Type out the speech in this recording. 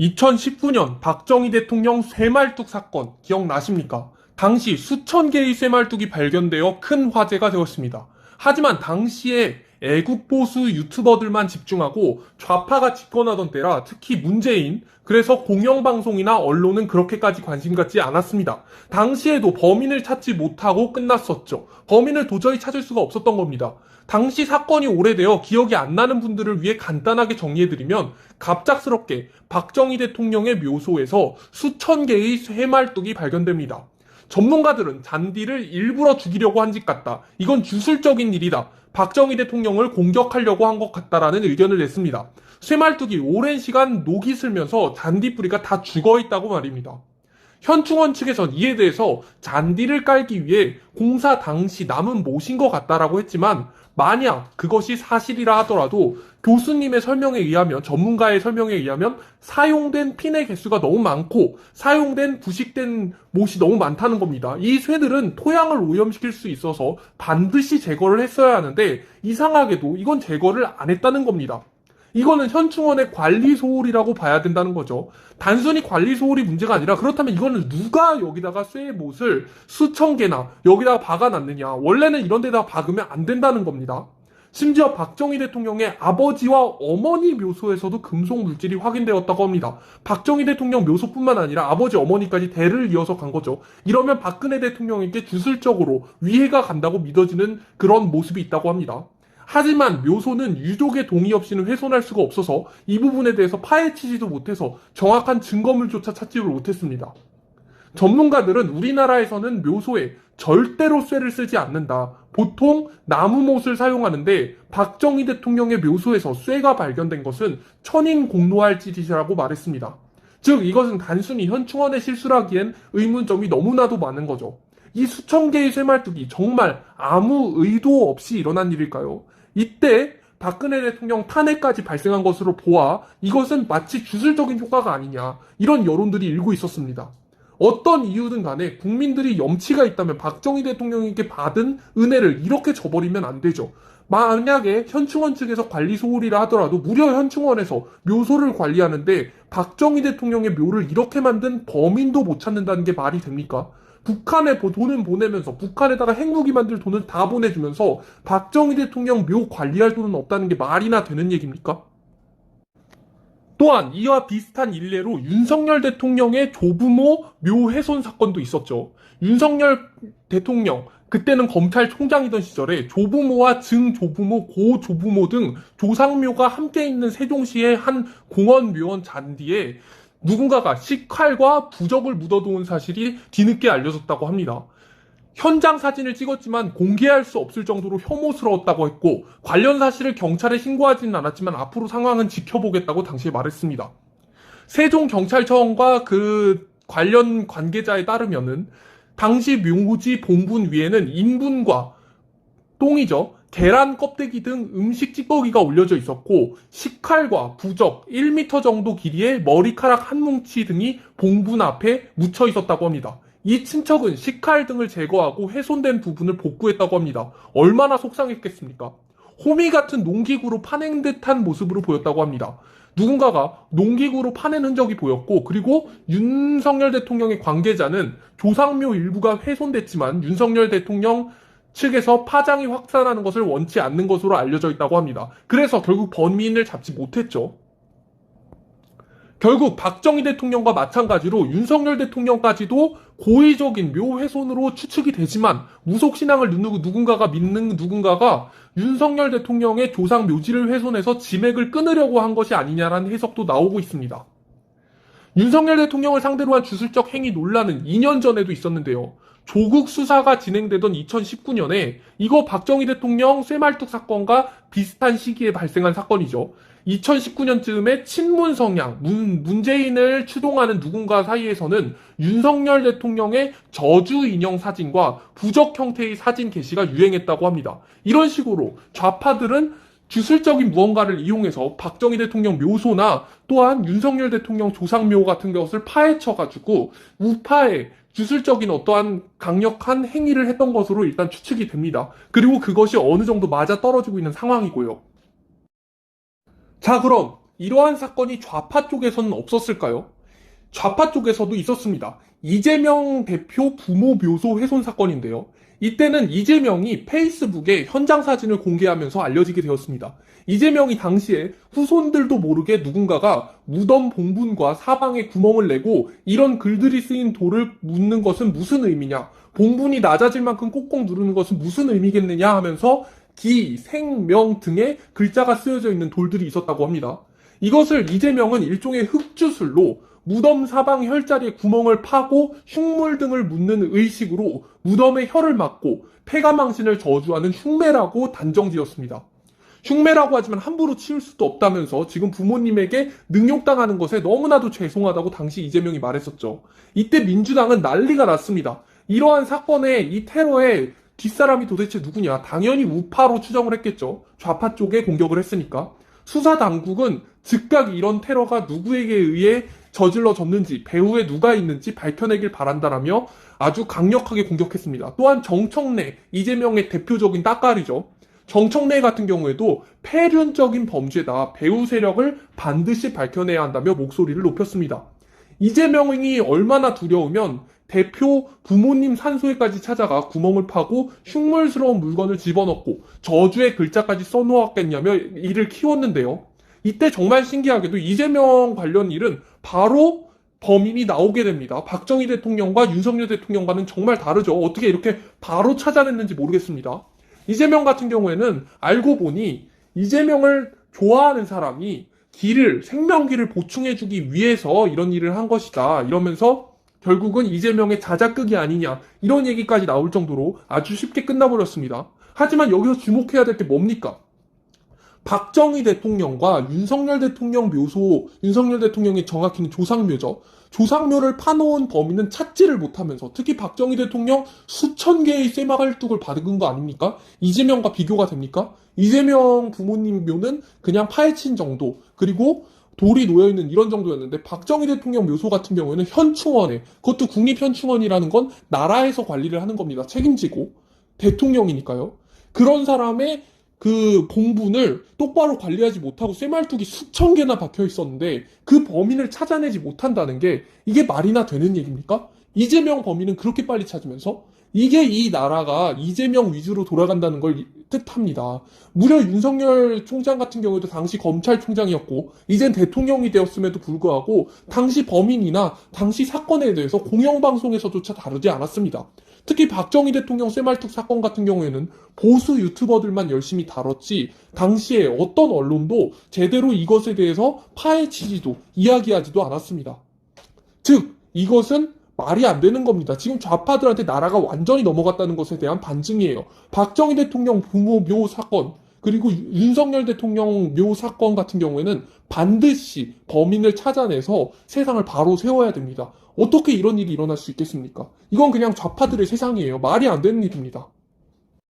2019년 박정희 대통령 쇠말뚝 사건 기억나십니까? 당시 수천 개의 쇠말뚝이 발견되어 큰 화제가 되었습니다. 하지만 당시에 애국보수 유튜버들만 집중하고 좌파가 집권하던 때라 특히 문재인, 그래서 공영방송이나 언론은 그렇게까지 관심 갖지 않았습니다. 당시에도 범인을 찾지 못하고 끝났었죠. 범인을 도저히 찾을 수가 없었던 겁니다. 당시 사건이 오래되어 기억이 안 나는 분들을 위해 간단하게 정리해드리면 갑작스럽게 박정희 대통령의 묘소에서 수천 개의 쇠말뚝이 발견됩니다. 전문가들은 잔디를 일부러 죽이려고 한짓 같다. 이건 주술적인 일이다. 박정희 대통령을 공격하려고 한 것 같다라는 의견을 냈습니다. 쇠말뚝이 오랜 시간 녹이 슬면서 잔디 뿌리가 다 죽어 있다고 말입니다. 현충원 측에선 이에 대해서 잔디를 깔기 위해 공사 당시 남은 못인 것 같다라고 했지만 만약 그것이 사실이라 하더라도 교수님의 설명에 의하면 전문가의 설명에 의하면 사용된 핀의 개수가 너무 많고 사용된 부식된 못이 너무 많다는 겁니다. 이 쇠들은 토양을 오염시킬 수 있어서 반드시 제거를 했어야 하는데 이상하게도 이건 제거를 안 했다는 겁니다. 이거는 현충원의 관리 소홀이라고 봐야 된다는 거죠. 단순히 관리 소홀이 문제가 아니라 그렇다면 이거는 누가 여기다가 쇠의 못을 수천 개나 여기다가 박아놨느냐. 원래는 이런 데다가 박으면 안 된다는 겁니다. 심지어 박정희 대통령의 아버지와 어머니 묘소에서도 금속 물질이 확인되었다고 합니다. 박정희 대통령 묘소뿐만 아니라 아버지 어머니까지 대를 이어서 간 거죠. 이러면 박근혜 대통령에게 주술적으로 위해가 간다고 믿어지는 그런 모습이 있다고 합니다. 하지만 묘소는 유족의 동의 없이는 훼손할 수가 없어서 이 부분에 대해서 파헤치지도 못해서 정확한 증거물조차 찾지를 못했습니다. 전문가들은 우리나라에서는 묘소에 절대로 쇠를 쓰지 않는다. 보통 나무 못을 사용하는데 박정희 대통령의 묘소에서 쇠가 발견된 것은 천인 공로할 짓이라고 말했습니다. 즉 이것은 단순히 현충원의 실수라기엔 의문점이 너무나도 많은 거죠. 이 수천 개의 쇠말뚝이 정말 아무 의도 없이 일어난 일일까요? 이때 박근혜 대통령 탄핵까지 발생한 것으로 보아 이것은 마치 주술적인 효과가 아니냐 이런 여론들이 일고 있었습니다. 어떤 이유든 간에 국민들이 염치가 있다면 박정희 대통령에게 받은 은혜를 이렇게 저버리면 안 되죠. 만약에 현충원 측에서 관리 소홀이라 하더라도 무려 현충원에서 묘소를 관리하는데 박정희 대통령의 묘를 이렇게 만든 범인도 못 찾는다는 게 말이 됩니까? 북한에 보- 돈은 보내면서 북한에다가 핵무기 만들 돈을 다 보내주면서 박정희 대통령 묘 관리할 돈은 없다는 게 말이나 되는 얘기입니까? 또한 이와 비슷한 일례로 윤석열 대통령의 조부모 묘 훼손 사건도 있었죠. 윤석열 대통령 그때는 검찰총장이던 시절에 조부모와 증조부모, 고조부모 등 조상묘가 함께 있는 세종시의 한 공원 묘원 잔디에 누군가가 식칼과 부적을 묻어놓은 사실이 뒤늦게 알려졌다고 합니다. 현장 사진을 찍었지만 공개할 수 없을 정도로 혐오스러웠다고 했고 관련 사실을 경찰에 신고하지는 않았지만 앞으로 상황은 지켜보겠다고 당시에 말했습니다. 세종경찰청과 그 관련 관계자에 따르면은 당시 묘지 봉분 위에는 인분과 똥이죠. 계란 껍데기 등 음식 찌꺼기가 올려져 있었고 식칼과 부적 1m 정도 길이의 머리카락 한 뭉치 등이 봉분 앞에 묻혀 있었다고 합니다. 이 친척은 식칼 등을 제거하고 훼손된 부분을 복구했다고 합니다. 얼마나 속상했겠습니까? 호미 같은 농기구로 파낸 듯한 모습으로 보였다고 합니다. 누군가가 농기구로 파낸 흔적이 보였고 그리고 윤석열 대통령의 관계자는 조상묘 일부가 훼손됐지만 윤석열 대통령 측에서 파장이 확산하는 것을 원치 않는 것으로 알려져 있다고 합니다. 그래서 결국 범인을 잡지 못했죠. 결국 박정희 대통령과 마찬가지로 윤석열 대통령까지도 고의적인 묘 훼손으로 추측이 되지만 무속 신앙을 누- 누군가가 믿는 누군가가 윤석열 대통령의 조상 묘지를 훼손해서 지맥을 끊으려고 한 것이 아니냐라는 해석도 나오고 있습니다. 윤석열 대통령을 상대로 한 주술적 행위 논란은 2년 전에도 있었는데요. 조국 수사가 진행되던 2019년에 이거 박정희 대통령 쇠말뚝 사건과 비슷한 시기에 발생한 사건이죠. 2019년쯤에 친문 성향, 문, 문재인을 추동하는 누군가 사이에서는 윤석열 대통령의 저주 인형 사진과 부적 형태의 사진 게시가 유행했다고 합니다. 이런 식으로 좌파들은 주술적인 무언가를 이용해서 박정희 대통령 묘소나 또한 윤석열 대통령 조상묘 같은 것을 파헤쳐가지고 우파의 주술적인 어떠한 강력한 행위를 했던 것으로 일단 추측이 됩니다. 그리고 그것이 어느 정도 맞아 떨어지고 있는 상황이고요. 자, 그럼 이러한 사건이 좌파 쪽에서는 없었을까요? 좌파 쪽에서도 있었습니다. 이재명 대표 부모 묘소 훼손 사건인데요. 이때는 이재명이 페이스북에 현장 사진을 공개하면서 알려지게 되었습니다. 이재명이 당시에 후손들도 모르게 누군가가 무덤 봉분과 사방에 구멍을 내고 이런 글들이 쓰인 돌을 묻는 것은 무슨 의미냐? 봉분이 낮아질 만큼 꼭꼭 누르는 것은 무슨 의미겠느냐 하면서 기, 생, 명 등의 글자가 쓰여져 있는 돌들이 있었다고 합니다. 이것을 이재명은 일종의 흑주술로 무덤 사방 혈자리에 구멍을 파고 흉물 등을 묻는 의식으로 무덤의 혀를 막고 폐가망신을 저주하는 흉매라고 단정지었습니다. 흉매라고 하지만 함부로 치울 수도 없다면서 지금 부모님에게 능욕당하는 것에 너무나도 죄송하다고 당시 이재명이 말했었죠. 이때 민주당은 난리가 났습니다. 이러한 사건에 이 테러에 뒷사람이 도대체 누구냐? 당연히 우파로 추정을 했겠죠. 좌파 쪽에 공격을 했으니까. 수사 당국은 즉각 이런 테러가 누구에게 의해 저질러 졌는지 배후에 누가 있는지 밝혀내길 바란다라며 아주 강력하게 공격했습니다. 또한 정청래 이재명의 대표적인 따까리죠. 정청래 같은 경우에도 폐륜적인 범죄다. 배후 세력을 반드시 밝혀내야 한다며 목소리를 높였습니다. 이재명이 얼마나 두려우면 대표 부모님 산소에까지 찾아가 구멍을 파고 흉물스러운 물건을 집어넣고 저주의 글자까지 써놓았겠냐며 이를 키웠는데요. 이때 정말 신기하게도 이재명 관련 일은 바로 범인이 나오게 됩니다. 박정희 대통령과 윤석열 대통령과는 정말 다르죠. 어떻게 이렇게 바로 찾아냈는지 모르겠습니다. 이재명 같은 경우에는 알고 보니 이재명을 좋아하는 사람이 길을, 생명기를 보충해주기 위해서 이런 일을 한 것이다. 이러면서 결국은 이재명의 자작극이 아니냐. 이런 얘기까지 나올 정도로 아주 쉽게 끝나버렸습니다. 하지만 여기서 주목해야 될 게 뭡니까? 박정희 대통령과 윤석열 대통령 묘소, 윤석열 대통령의 정확히는 조상묘죠. 조상묘를 파놓은 범인은 찾지를 못하면서 특히 박정희 대통령 수천 개의 쇠마갈뚝을 받은 거 아닙니까? 이재명과 비교가 됩니까? 이재명 부모님 묘는 그냥 파헤친 정도 그리고 돌이 놓여있는 이런 정도였는데 박정희 대통령 묘소 같은 경우에는 현충원에 그것도 국립현충원이라는 건 나라에서 관리를 하는 겁니다. 책임지고 대통령이니까요. 그런 사람의 그 봉분을 똑바로 관리하지 못하고 쇠말뚝이 수천 개나 박혀 있었는데 그 범인을 찾아내지 못한다는 게 이게 말이나 되는 얘기입니까? 이재명 범인은 그렇게 빨리 찾으면서 이게 이 나라가 이재명 위주로 돌아간다는 걸 뜻합니다. 무려 윤석열 총장 같은 경우에도 당시 검찰총장이었고 이젠 대통령이 되었음에도 불구하고 당시 범인이나 당시 사건에 대해서 공영방송에서조차 다루지 않았습니다. 특히 박정희 대통령 쇠말뚝 사건 같은 경우에는 보수 유튜버들만 열심히 다뤘지 당시에 어떤 언론도 제대로 이것에 대해서 파헤치지도 이야기하지도 않았습니다. 즉 이것은 말이 안 되는 겁니다. 지금 좌파들한테 나라가 완전히 넘어갔다는 것에 대한 반증이에요. 박정희 대통령 부모 묘 사건, 그리고 윤석열 대통령 묘 사건 같은 경우에는 반드시 범인을 찾아내서 세상을 바로 세워야 됩니다. 어떻게 이런 일이 일어날 수 있겠습니까? 이건 그냥 좌파들의 세상이에요. 말이 안 되는 일입니다.